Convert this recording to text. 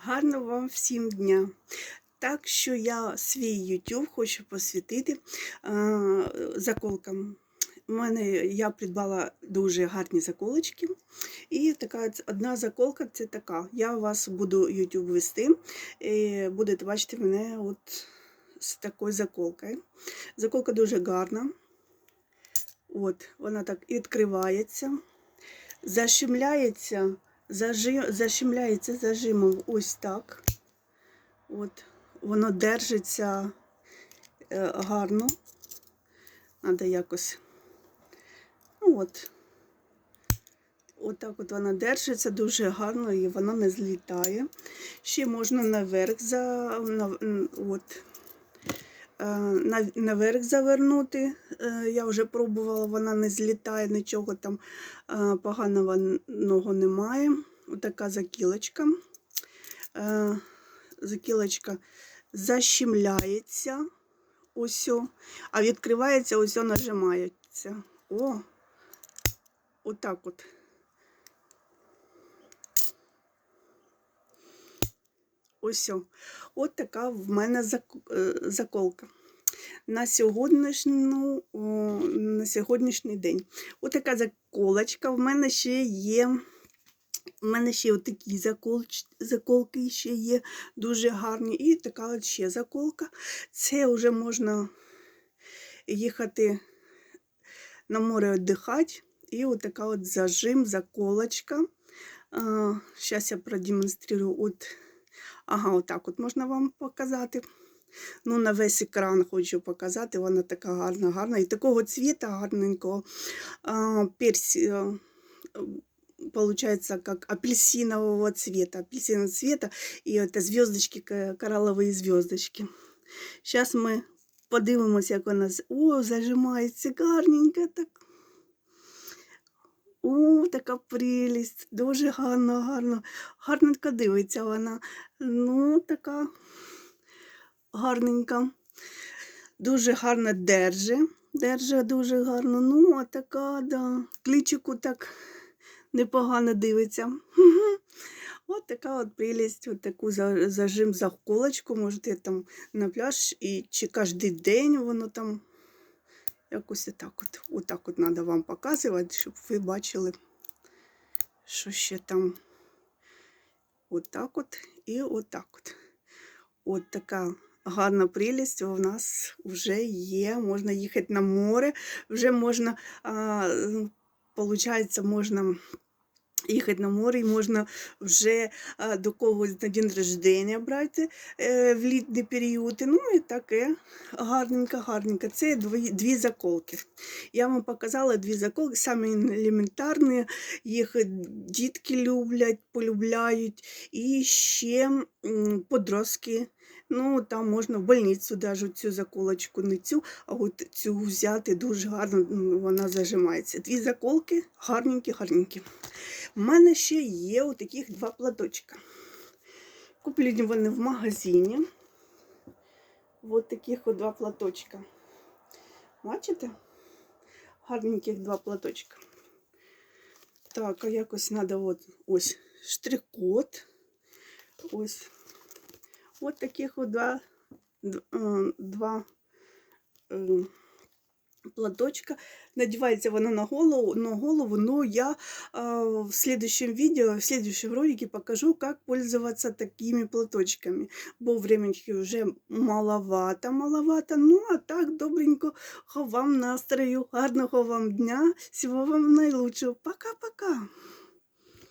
Гарного вам всім дня! Так що я свій YouTube хочу посвятити е, заколкам. У мене я придбала дуже гарні заколочки. І така одна заколка це така. Я вас буду YouTube вести. І будете бачити мене от з такою заколкою. Заколка дуже гарна. От, вона так відкривається, защемляється, зажим, защемляється зажимом ось так. От, воно держиться е, гарно. Треба якось. Ну от. Отак от вона держиться дуже гарно і воно не злітає. Ще можна наверх за, от, наверх завернути. Е, Я вже пробувала, вона не злітає, нічого там е, поганого немає. Отака закілочка. Е, Закілочка защемляється, ось, а відкривається, ось нажимається. О, отак от. Ось. От така в мене е, заколка. На, сьогоднішню, на сьогоднішній день. От така заколочка. В мене ще є. У мене ще заколч, заколки ще є дуже гарні. І така от ще заколка. Це вже можна їхати на море віддихати. І от така от зажим, заколочка. Зараз я продемонструю. От, ага, отак от можна вам показати. Ну, на весь екран хочу показати. Вона така гарна, гарна. І такого цвіта гарненького. А, персі, получается как апельсинового цвета, апельсинового цвета, и это звездочки, коралловые звездочки. Сейчас ми подивимося, як вона о, зажимається гарненько так. О, така прелість, дуже гарно, гарно. Гарненько дивиться вона. Ну, така гарненька. Дуже гарно держи. Держи дуже гарно. Ну, а така, да. Кличику так непогано дивиться. От така от прелість, от таку за- зажим заколочку, можете там на пляж і чи кожен день воно там якось отак от. Отак от треба вам показувати, щоб ви бачили, що ще там. Отак от і отак от. От така гарна прелість у нас вже є. Можна їхати на море, вже можна, получається, можна їхати на море і можна вже до когось на день рождення брати е, в літній період. Ну і таке гарненько, гарненько. Це дві, дві заколки. Я вам показала дві заколки, самі елементарні, їх дітки люблять, полюбляють. І ще подростки. Ну, там можна в больницю даже цю заколочку, не цю, а от цю взяти дуже гарно, вона зажимається. Дві заколки гарненькі, гарненькі. У мене ще є отаких два платочка. Куплені вони в магазині. Ось таких от два платочка. Бачите? Гарненьких два платочка. Так, а якось треба от, ось штрих-код. Ось. От таких от два, е, два е, платочка. Надівається вона на голову, на голову, но я а, в следующем видео, в следующем ролике покажу, как пользоваться такими платочками. Бо времени вже маловато, маловато. Ну, а так, добренько, вам настрою, гарного вам дня, всього вам найлучшого. Пока-пока.